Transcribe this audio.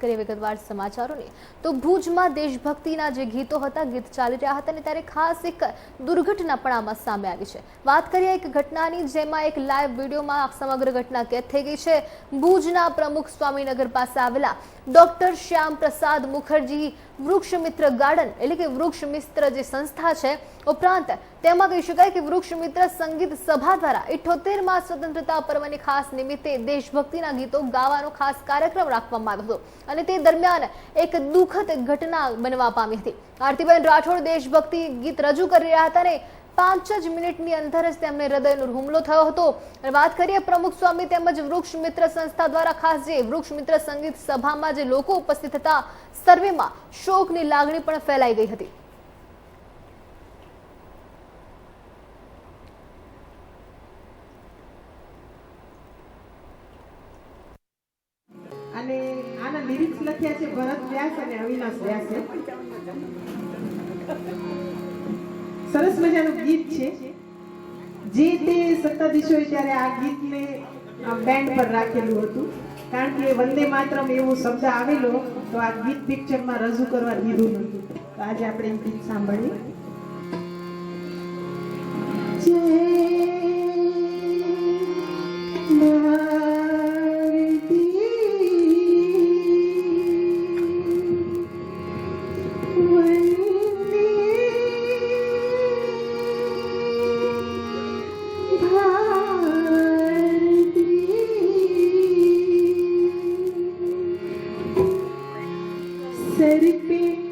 કરીએ વિગતવાર સમાચારોની. તો ભુજમાં દેશભક્તિના જે ગીતો હતા, ગીત ચાલી રહ્યા હતા અને ત્યારે ખાસ એક દુર્ઘટના પણ આમાં સામે આવી છે. વાત કરીએ એક ઘટનાની જેમાં એક લાઈવ વિડીયોમાં સમગ્ર ઘટના કેદ થઈ ગઈ છે. ભુજના પ્રમુખ સ્વામીનગર પાસે આવેલા ડોક્ટર શ્યામ પ્રસાદ મુખર્જી વૃક્ષ મિત્ર ગાર્ડન એટલે કે વૃક્ષ મિત્ર જે સંસ્થા છે, ઉપરાંત તેમાં કહી શકાય કે વૃક્ષ મિત્ર સંગીત સભા દ્વારા ઇઠોતેરમાં સ્વતંત્રતા પર્વની ખાસ નિમિત્તે દેશભક્તિના ગીતો ગાવાનો ખાસ કાર્યક્રમ રાખવામાં આવ્યો હતો અને તે દરમિયાન એક દુઃખદ ઘટના બનવા પામી હતી. આરતીબેન રાઠોડ દેશભક્તિ ગીત રજૂ કરી રહ્યા હતા અને પાંચ જ મિનિટની અંદર જ તેમને હૃદયનો હુમલો થયો હતો. અને વાત કરીએ પ્રમુખ સ્વામી તેમજ વૃક્ષ મિત્ર સંસ્થા દ્વારા, ખાસ જે વૃક્ષ મિત્ર સંગીત સભામાં જે લોકો ઉપસ્થિત હતા, સર્વેમાં શોકની લાગણી પણ ફેલાઈ ગઈ હતી અને આના લિરિક્સ લખ્યા છે, ભરત વ્યાસ અને અવિનાશ વ્યાસે સરસ મજાનું ગીત છે. જે તે સત્તાધીશોએ ત્યારે આ ગીતને બેન્ડ પર રાખેલું હતું. કારણ કે વંદે માતરમ એવો શબ્દ આવેલો, તો આ ગીત પિક્ચરમાં રજૂ કરવા દીધું નહોતું. તો આજે આપણે ગીત સાંભળીએ. Let it be.